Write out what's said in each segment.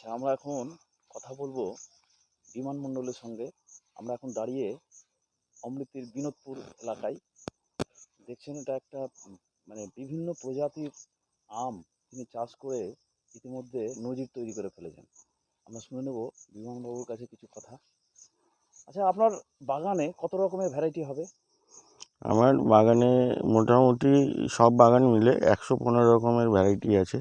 আচ্ছা আমরা এখন কথা বলব বিমানমণ্ডলের সঙ্গে। আমরা এখন দাঁড়িয়ে অমৃতির বিনোদপুর এলাকায়। দেখছেন, এটা একটা মানে বিভিন্ন প্রজাতির আম তিনি চাষ করে ইতিমধ্যে নজির তৈরি করে ফেলেছেন। আমরা শুনে নেব বিমানবাবুর কাছে কিছু কথা। আচ্ছা আপনার বাগানে কত রকমের ভ্যারাইটি হবে? আমার বাগানে মোটামুটি সব বাগান মিলে একশো পনেরো রকমের ভ্যারাইটি আছে।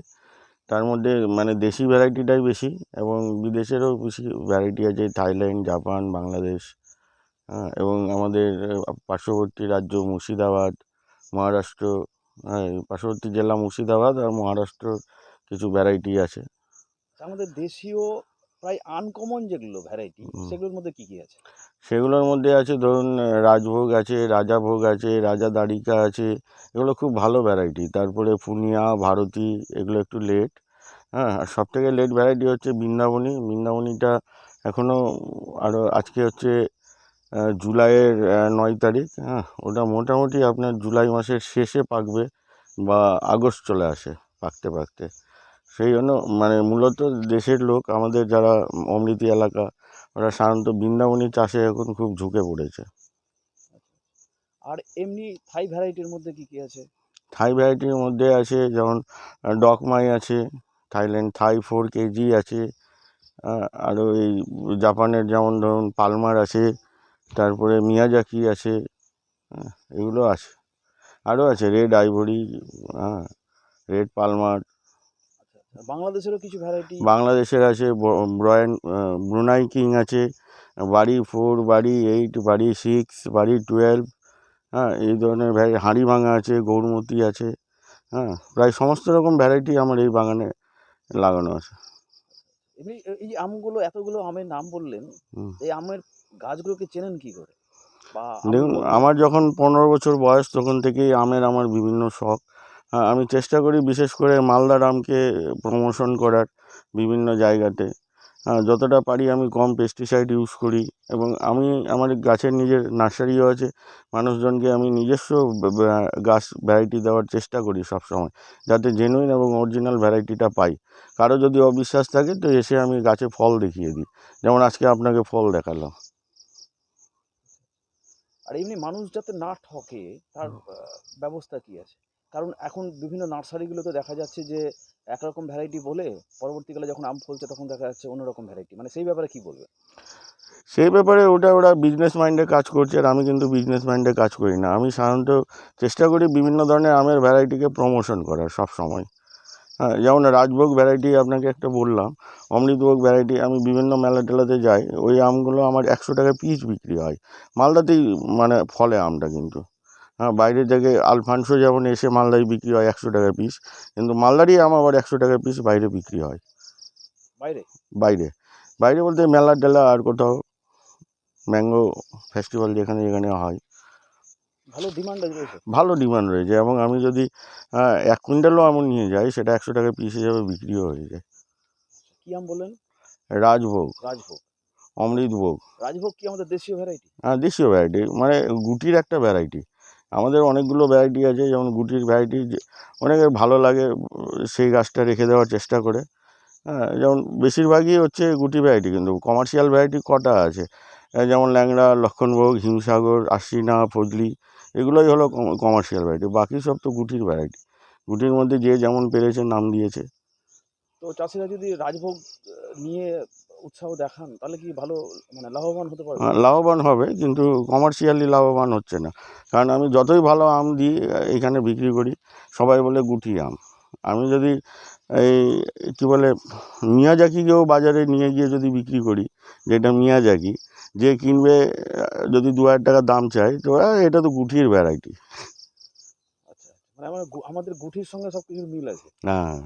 তার মধ্যে মানে দেশি ভ্যারাইটিটাই বেশি এবং বিদেশেরও বেশি ভ্যারাইটি আছে থাইল্যান্ড জাপান বাংলাদেশ হ্যাঁ এবং আমাদের পার্শ্ববর্তী রাজ্য মুর্শিদাবাদ মহারাষ্ট্র হ্যাঁ পার্শ্ববর্তী জেলা মুর্শিদাবাদ আর মহারাষ্ট্র কিছু ভ্যারাইটি আছে। আমাদের দেশীয় প্রায় আনকমন যেগুলো ভ্যারাইটি সেগুলোর মধ্যে কি কি আছে? সেগুলোর মধ্যে আছে ধরুন রাজভোগ আছে, রাজাভোগ আছে, রাজা দাড়িকা আছে, এগুলো খুব ভালো ভ্যারাইটি তারপরে পুনিয়া ভারতী, এগুলো একটু লেট হ্যাঁ? আর সবথেকে লেট ভ্যারাইটি হচ্ছে বৃন্দাবনী। বৃন্দাবনীটা এখনও আরও আজকে হচ্ছে জুলাইয়ের নয় তারিখ হ্যাঁ? ওটা মোটামুটি আপনার জুলাই মাসের শেষে পাকবে বা আগস্ট চলে আসে পাকতে পাকতে। সেই জন্য মানে মূলত দেশের লোক, আমাদের যারা অমৃতি এলাকা ওরা সাধারণত বৃন্দাবনী চাষে এখন খুব ঝুঁকে পড়েছে। আর এমনি থাই ভ্যারাইটির মধ্যে কি কি আছে? থাই ভ্যারাইটির মধ্যে আছে যেমন ডকমাই আছে থাইল্যান্ড থাই ফোর কেজি আছে আরও এই জাপানের যেমন ধরুন পালমার আছে তারপরে মিয়াজাকি আছে এগুলো আছে। আরও আছে রেড আইভরি হ্যাঁ রেড পালমার বাংলাদেশেরও কিছু ভ্যারাইটি বাংলাদেশের আছে ব্রয়ান ব্রুনাই কিং আছে বাড়ি ফোর বাড়ি এইট বাড়ি সিক্স বাড়ি টুয়েলভ হ্যাঁ এই ধরনের ভ্যারাই হাঁড়ি ভাঙা আছে গৌরমতি আছে হ্যাঁ প্রায় সমস্ত রকম ভ্যারাইটি আমার এই বাগানে লাগানো আছে। এমনি এই আমগুলো এতগুলো আমের নাম বললেন এই আমের গাছগুলোকে চেনেন কি করে? দেখুন আমার যখন পনেরো বছর বয়স তখন থেকেই আমের আমার বিভিন্ন শখ। আমি চেষ্টা করি বিশেষ করে মালদা আমকে প্রমোশন করার বিভিন্ন জায়গাতে। হ্যাঁ, যতটা পারি আমি কম পেস্টিসাইড ইউজ করি এবং আমি আমার গাছের নিজের নার্সারিও আছে মানুষজনকে আমি নিজস্ব গাছ ভ্যারাইটি দেওয়ার চেষ্টা করি সব সময় যাতে জেনুইন এবং অরিজিনাল ভ্যারাইটিটা পাই। কারও যদি অবিশ্বাস থাকে তো এসে আমি গাছে ফল দেখিয়ে দিই। যেমন আজকে আপনাকে ফল দেখালাম। আর এমনি মানুষ যাতে না ঠকে তার ব্যবস্থা কি আছে? কারণ এখন বিভিন্ন নার্সারিগুলোতে দেখা যাচ্ছে যে একরকম ভ্যারাইটি বলে পরবর্তীকালে যখন আম ফলছে তখন দেখা যাচ্ছে অন্যরকম ভ্যারাইটি মানে সেই ব্যাপারে কি বলবে সেই ব্যাপারে ওটা ওরা বিজনেস মাইন্ডে কাজ করছে আর আমি কিন্তু বিজনেস মাইন্ডে কাজ করি না। আমি সাধারণত চেষ্টা করি বিভিন্ন ধরনের আমের ভ্যারাইটিকে প্রমোশন করার সব সময়। হ্যাঁ যেমন রাজভোগ ভ্যারাইটি আপনাকে একটা বললাম, অমৃতভোগ ভ্যারাইটি আমি বিভিন্ন মেলা টেলাতে যাই, ওই আমগুলো আমার একশো টাকা পিস বিক্রি হয়। মালদাতেই মানে ফলে আমটা কিন্তু। হ্যাঁ বাইরে থেকে আলফানসো যেমন এসে মালদারি বিক্রি হয় একশো টাকা পিস কিন্তু মালদারই আমার আবার একশো টাকা পিস বাইরে বিক্রি হয়। বাইরে? বাইরে। বাইরে বলতে মেলা টেলা আর কোথাও ম্যাঙ্গো ফেস্টিভ্যাল যেখানে যেখানে হয়। ভালো ডিমান্ড রয়েছে ভালো ডিমান্ড রয়েছে এবং আমি যদি আহ, এক কুইন্টালও আমি নিয়ে যাই সেটা একশো টাকা পিস হিসাবে বিক্রিও হয়ে যায়। কি আম বললেন? রাজভোগ। রাজভোগ। অমৃতভোগ রাজভোগ কি আমাদের দেশীয় ভ্যারাইটি হ্যাঁ দেশীয় ভ্যারাইটি মানে গুটির একটা ভ্যারাইটি আমাদের অনেকগুলো ভ্যারাইটি আছে, যেমন গুটির ভ্যারাইটি অনেকের ভালো লাগে, সেই গাছটা রেখে দেওয়ার চেষ্টা করে। হ্যাঁ যেমন বেশিরভাগই হচ্ছে গুটি ভ্যারাইটি কিন্তু কমার্শিয়াল ভ্যারাইটি কটা আছে? যেমন ল্যাংড়া, লক্ষণভোগ, হিমসাগর, আশ্বিনা, ফজলি, এগুলোই হলো কমার্শিয়াল ভ্যারাইটি বাকি সব তো গুটির ভ্যারাইটি গুটির মধ্যে যে যেমন পেরেছে নাম দিয়েছে। তো চাষিরা যদি রাজভোগ নিয়ে উৎসাহ দেখান তাহলে কি ভালো মানে লাভবান হতে পারবে আহ, লাভবান হবে কিন্তু কমার্শিয়ালি লাভবান হচ্ছে না। কারণ আমি যতই ভালো আম দিই এখানে বিক্রি করি সবাই বলে গুটি আম। আমি যদি এই কী বলে মিয়াজাকিকেও বাজারে নিয়ে গিয়ে যদি বিক্রি করি যেটা মিয়াজাকি যে কিনবে যদি দু হাজার টাকা দাম চায় তো এটা তো গুটির ভ্যারাইটি আচ্ছা মানে আমার আমাদের গুঠির সঙ্গে সব কিছুর মিল আছে। হ্যাঁ।